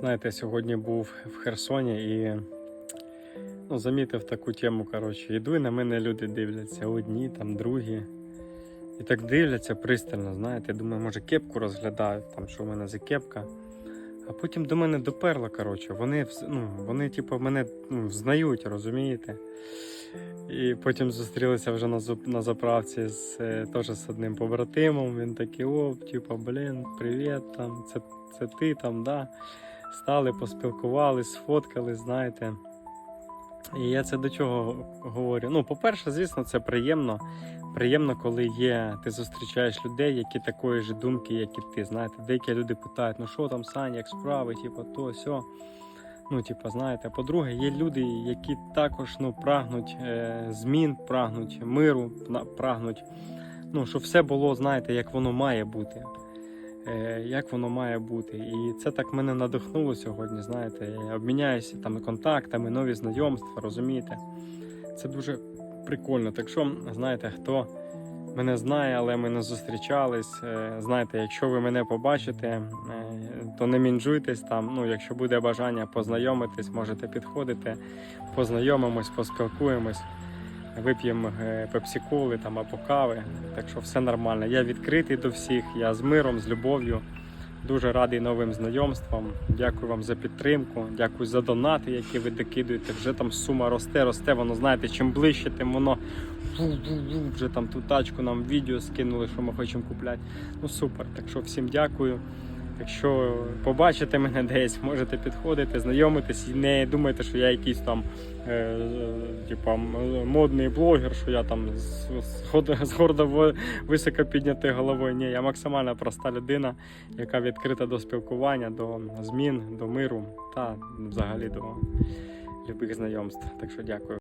Знаєте, сьогодні був в Херсоні і ну, замітив таку тему. Коротше, іду і на мене люди дивляться, одні, там, другі. І так дивляться пристально, знаєте, думаю, може кепку розглядають, там, що в мене за кепка. А потім до мене доперло, коротше. Вони, ну, вони типу, мене ну, знають, розумієте? І потім зустрілися вже на, на заправці з, е, теж з одним побратимом. Він такий, о, типу, блін, привіт, там, це, це ти там, да. Стали, поспілкувались, сфоткали, знаєте. І я це до чого говорю? Ну, по-перше, звісно, це приємно. Приємно, коли є, ти зустрічаєш людей, які такої ж думки, як і ти. Знаєте, деякі люди питають, ну що там, Саня, як справи, типу, то, сьо. Ну, типу, знаєте, по-друге, є люди, які також ну, прагнуть е, змін, прагнуть миру, прагнуть, ну, щоб все було, знаєте, як воно має бути. Е, як воно має бути. І це так мене надихнуло сьогодні, знаєте. Я обміняюся там контактами, нові знайомства, розумієте? Це дуже прикольно. Так що, знаєте, хто мене знає, але ми не зустрічались. е, Знаєте, якщо ви мене побачите, е, то не мінжуйтесь там. Ну, якщо буде бажання познайомитись, можете підходити, познайомимось, поспілкуємось, вип'ємо е, пепсі-коли там або кави. Так що все нормально. Я відкритий до всіх, я з миром, з любов'ю. Дуже радий новим знайомствам. Дякую вам за підтримку. Дякую за донати, які ви докидуєте. Вже там сума росте, росте. Воно знаєте, чим ближче, тим воно вже там ту тачку нам відео скинули, що ми хочемо купляти. Ну супер. Так що всім дякую. Якщо побачите мене десь, можете підходити, знайомитись і не думайте, що я якийсь там е, типа, модний блогер, що я там з, з, високо піднятою головою. Ні, я максимально проста людина, яка відкрита до спілкування, до змін, до миру та взагалі до любих знайомств. Так що дякую.